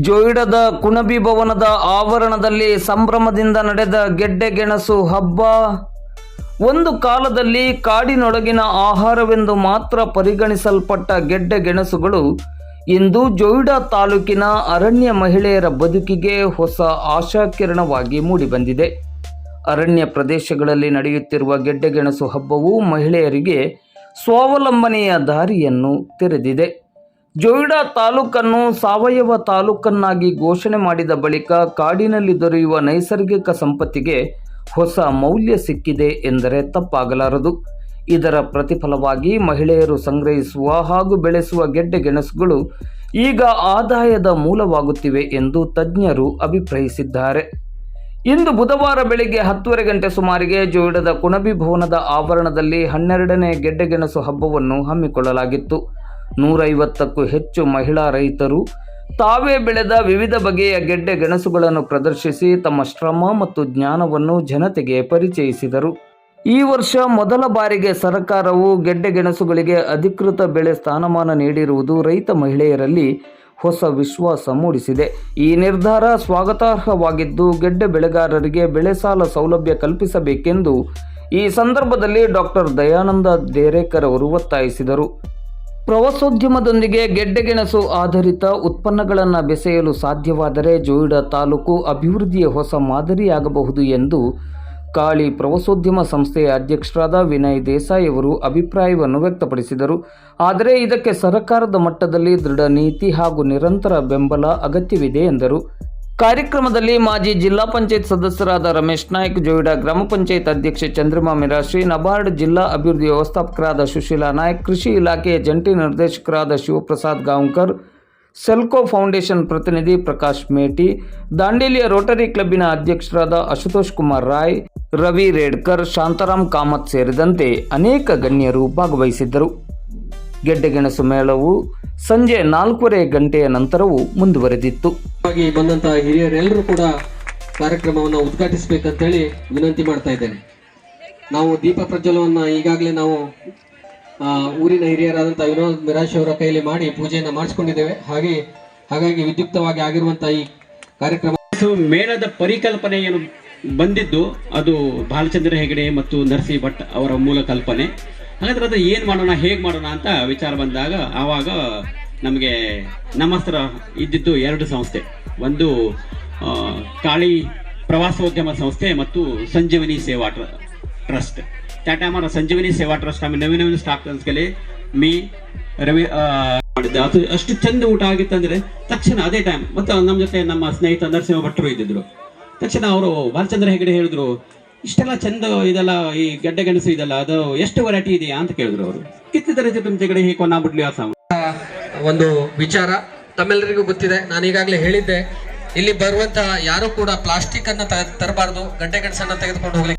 ಜೋಯಿಡದ ಕುಣಬಿ ಭವನದ ಆವರಣದಲ್ಲಿ ಸಂಭ್ರಮದಿಂದ ನಡೆದ ಗೆಡ್ಡೆ ಗೆಣಸು ಹಬ್ಬ. ಒಂದು ಕಾಲದಲ್ಲಿ ಕಾಡಿನೊಳಗಿನ ಆಹಾರವೆಂದು ಮಾತ್ರ ಪರಿಗಣಿಸಲ್ಪಟ್ಟ ಗೆಡ್ಡೆ ಗೆಣಸುಗಳು ಇಂದು ಜೋಯಿಡಾ ತಾಲೂಕಿನ ಅರಣ್ಯ ಮಹಿಳೆಯರ ಬದುಕಿಗೆ ಹೊಸ ಆಶಾಕಿರಣವಾಗಿ ಮೂಡಿಬಂದಿದೆ. ಅರಣ್ಯ ಪ್ರದೇಶಗಳಲ್ಲಿ ನಡೆಯುತ್ತಿರುವ ಗೆಡ್ಡೆಗೆಣಸು ಹಬ್ಬವು ಮಹಿಳೆಯರಿಗೆ ಸ್ವಾವಲಂಬನೆಯ ದಾರಿಯನ್ನು ತೆರೆದಿದೆ. ಜೋಯಿಡಾ ತಾಲೂಕನ್ನು ಸಾವಯವ ತಾಲೂಕನ್ನಾಗಿ ಘೋಷಣೆ ಮಾಡಿದ ಬಳಿಕ ಕಾಡಿನಲ್ಲಿ ದೊರೆಯುವ ನೈಸರ್ಗಿಕ ಸಂಪತ್ತಿಗೆ ಹೊಸ ಮೌಲ್ಯ ಸಿಕ್ಕಿದೆ ಎಂದರೆ ತಪ್ಪಾಗಲಾರದು. ಇದರ ಪ್ರತಿಫಲವಾಗಿ ಮಹಿಳೆಯರು ಸಂಗ್ರಹಿಸುವ ಹಾಗೂ ಬೆಳೆಸುವ ಗೆಡ್ಡೆ ಗೆಣಸುಗಳು ಈಗ ಆದಾಯದ ಮೂಲವಾಗುತ್ತಿವೆ ಎಂದು ತಜ್ಞರು ಅಭಿಪ್ರಾಯಿಸಿದ್ದಾರೆ. ಇಂದು ಬುಧವಾರ ಬೆಳಿಗ್ಗೆ ಹತ್ತುವರೆ ಗಂಟೆ ಸುಮಾರಿಗೆ ಜೋಯಿಡದ ಕುಣಬಿ ಭವನದ ಆವರಣದಲ್ಲಿ ಹನ್ನೆರಡನೇ ಗೆಡ್ಡೆಗೆಣಸು ಹಬ್ಬವನ್ನು ಹಮ್ಮಿಕೊಳ್ಳಲಾಗಿತ್ತು. ನೂರೈವತ್ತಕ್ಕೂ ಹೆಚ್ಚು ಮಹಿಳಾ ರೈತರು ತಾವೇ ಬೆಳೆದ ವಿವಿಧ ಬಗೆಯ ಗೆಡ್ಡೆ ಗೆಣಸುಗಳನ್ನು ಪ್ರದರ್ಶಿಸಿ ತಮ್ಮ ಶ್ರಮ ಮತ್ತು ಜ್ಞಾನವನ್ನು ಜನತೆಗೆ ಪರಿಚಯಿಸಿದರು. ಈ ವರ್ಷ ಮೊದಲ ಬಾರಿಗೆ ಸರ್ಕಾರವು ಗೆಡ್ಡೆ ಗೆಣಸುಗಳಿಗೆ ಅಧಿಕೃತ ಬೆಳೆ ಸ್ಥಾನಮಾನ ನೀಡಿರುವುದು ರೈತ ಮಹಿಳೆಯರಲ್ಲಿ ಹೊಸ ವಿಶ್ವಾಸ ಮೂಡಿಸಿದೆ. ಈ ನಿರ್ಧಾರ ಸ್ವಾಗತಾರ್ಹವಾಗಿದ್ದು, ಗೆಡ್ಡೆ ಬೆಳೆಗಾರರಿಗೆ ಬೆಳೆ ಸಾಲ ಸೌಲಭ್ಯ ಕಲ್ಪಿಸಬೇಕೆಂದು ಈ ಸಂದರ್ಭದಲ್ಲಿ ಡಾಕ್ಟರ್ ದಯಾನಂದ ದೇರೇಕರ್ ಅವರು ಒತ್ತಾಯಿಸಿದರು. ಪ್ರವಾಸೋದ್ಯಮದೊಂದಿಗೆ ಗೆಡ್ಡೆಗೆಣಸು ಆಧಾರಿತ ಉತ್ಪನ್ನಗಳನ್ನು ಬೆಸೆಯಲು ಸಾಧ್ಯವಾದರೆ ಜೋಯಿಡಾ ತಾಲೂಕು ಅಭಿವೃದ್ಧಿಯ ಹೊಸ ಮಾದರಿಯಾಗಬಹುದು ಎಂದು ಕಾಳಿ ಪ್ರವಾಸೋದ್ಯಮ ಸಂಸ್ಥೆಯ ಅಧ್ಯಕ್ಷರಾದ ವಿನಯ್ ದೇಸಾಯಿ ಅವರು ಅಭಿಪ್ರಾಯವನ್ನು ವ್ಯಕ್ತಪಡಿಸಿದರು. ಆದರೆ ಇದಕ್ಕೆ ಸರ್ಕಾರದ ಮಟ್ಟದಲ್ಲಿ ದೃಢ ನೀತಿ ಹಾಗೂ ನಿರಂತರ ಬೆಂಬಲ ಅಗತ್ಯವಿದೆ ಎಂದರು. ಕಾರ್ಯಕ್ರಮದಲ್ಲಿ ಮಾಜಿ ಜಿಲ್ಲಾ ಪಂಚಾಯತ್ ಸದಸ್ಯರಾದ ರಮೇಶ್ ನಾಯ್ಕ್, ಜೋಯಿಡಾ ಗ್ರಾಮ ಪಂಚಾಯತ್ ಅಧ್ಯಕ್ಷೆ ಚಂದ್ರಿಮಾ ಮಿರಾಶ್ರೀ ನಬಾರ್ಡ್ ಜಿಲ್ಲಾ ಅಭಿವೃದ್ಧಿ ವ್ಯವಸ್ಥಾಪಕರಾದ ಸುಶೀಲಾ ನಾಯ್ಕ್, ಕೃಷಿ ಇಲಾಖೆಯ ಜಂಟಿ ನಿರ್ದೇಶಕರಾದ ಶಿವಪ್ರಸಾದ್ ಗಾಂವ್ಕರ್, ಸೆಲ್ಕೋ ಫೌಂಡೇಶನ್ ಪ್ರತಿನಿಧಿ ಪ್ರಕಾಶ್ ಮೇಟಿ, ದಾಂಡೇಲಿಯ ರೋಟರಿ ಕ್ಲಬ್ಬಿನ ಅಧ್ಯಕ್ಷರಾದ ಅಶುತೋಷ್ ಕುಮಾರ್ ರಾಯ್, ರವಿ ರೇಡ್ಕರ್, ಶಾಂತಾರಾಮ್ ಕಾಮತ್ ಸೇರಿದಂತೆ ಅನೇಕ ಗಣ್ಯರು ಭಾಗವಹಿಸಿದ್ದರು. ಗೆಡ್ಡೆಗೆಣಸು ಮೇಳವು ಸಂಜೆ ನಾಲ್ಕೂವರೆ ಗಂಟೆಯ ನಂತರವೂ ಮುಂದುವರೆದಿತ್ತು. ಹಾಗಾಗಿ ಬಂದಂತಹ ಹಿರಿಯರೆಲ್ಲರೂ ಕೂಡ ಕಾರ್ಯಕ್ರಮವನ್ನು ಉದ್ಘಾಟಿಸಬೇಕಂತೇಳಿ ವಿನಂತಿ ಮಾಡ್ತಾ ಇದ್ದೇನೆ. ನಾವು ದೀಪ ಪ್ರಜ್ವಲವನ್ನು ಈಗಾಗಲೇ ನಾವು ಊರಿನ ಹಿರಿಯರಾದಂಥ ವಿನೋದ್ ಮಿರಾಶ್ ಅವರ ಕೈಯಲ್ಲಿ ಮಾಡಿ ಪೂಜೆಯನ್ನು ಮಾಡಿಸ್ಕೊಂಡಿದ್ದೇವೆ. ಹಾಗೆ ಹಾಗಾಗಿ ವಿದ್ಯುಕ್ತವಾಗಿ ಆಗಿರುವಂತಹ ಈ ಕಾರ್ಯಕ್ರಮ ಮೇಳದ ಪರಿಕಲ್ಪನೆ ಏನು ಬಂದಿದ್ದು ಅದು ಬಾಲಚಂದ್ರ ಹೆಗಡೆ ಮತ್ತು ನರಸಿಂಹ ಭಟ್ ಅವರ ಮೂಲ ಕಲ್ಪನೆ. ಹಾಗಾದ್ರೆ ಅದು ಏನು ಮಾಡೋಣ ಹೇಗೆ ಮಾಡೋಣ ಅಂತ ವಿಚಾರ ಬಂದಾಗ ಆವಾಗ ನಮಗೆ ನಮ್ಮ ಹತ್ರ ಇದ್ದಿದ್ದು ಎರಡು ಸಂಸ್ಥೆ ಒಂದು ಆ, ಕಾಳಿ ಪ್ರವಾಸೋದ್ಯಮ ಸಂಸ್ಥೆ ಮತ್ತು ಸಂಜೀವನಿ ಸೇವಾ ಟ್ರ- ಟ್ರಸ್ಟ್ त्या टायमार ಸಂಜೀವನಿ ಸೇವಾ ಟ್ರಸ್ಟ್ ಆಮೇಲೆ ನವೀನ ನವೀನ ಸ್ಟಾಕ್ ಕಲಿ ಮೀ ರವಿ ಆ, ಮಾಡಿದ್ದೆ ಅದು ಅಷ್ಟು ಚಂದ ಊಟ ಆಗಿತ್ತಂದ್ರೆ ತಕ್ಷಣ ಅದೇ ಟೈಮ್ ಮತ್ತೆ ನಮ್ಮ ಜೊತೆ ನಮ್ಮ ಸ್ನೇಹಿತ ನರಸಿಂಹ ಭಟ್ರು ಇದ್ದಿದ್ರು ತಕ್ಷಣ ಅವರು ಬಾಲಚಂದ್ರ ಹೆಗಡೆ ಹೇಳಿದ್ರು ಇಷ್ಟೆಲ್ಲ ಚಂದ ಇದೆಲ್ಲ, ಈ ಗಡ್ಡೆ ಗೆಣಸು ಇದೆಲ್ಲ, ಅದು ಎಷ್ಟು ವೆರೈಟಿ ಇದೆಯಾ ಅಂತ ಕೇಳಿದ್ರು ಅವರು. ಕಿತ್ತಿದರೆ ತುಮಚೆಗಡೆ ಹೀಗೆ ಕೊನ್ನಾಬಿಡ್ಲಿ ಆ ಸಾಮ ಒಂದು ವಿಚಾರ ತಮ್ಮೆಲ್ಲರಿಗೂ ಗೊತ್ತಿದೆ. ನಾನು ಈಗಾಗಲೇ ಹೇಳಿದ್ದೆ, ಇಲ್ಲಿ ಬರುವಂತಹ ಯಾರು ಕೂಡ ಪ್ಲಾಸ್ಟಿಕ್ ಅನ್ನ ತರಬಾರದು ಗಡ್ಡೆ ಗೆಣಸನ್ನ ತೆಗೆದುಕೊಂಡು ಹೋಗ್ಲಿಕ್ಕೆ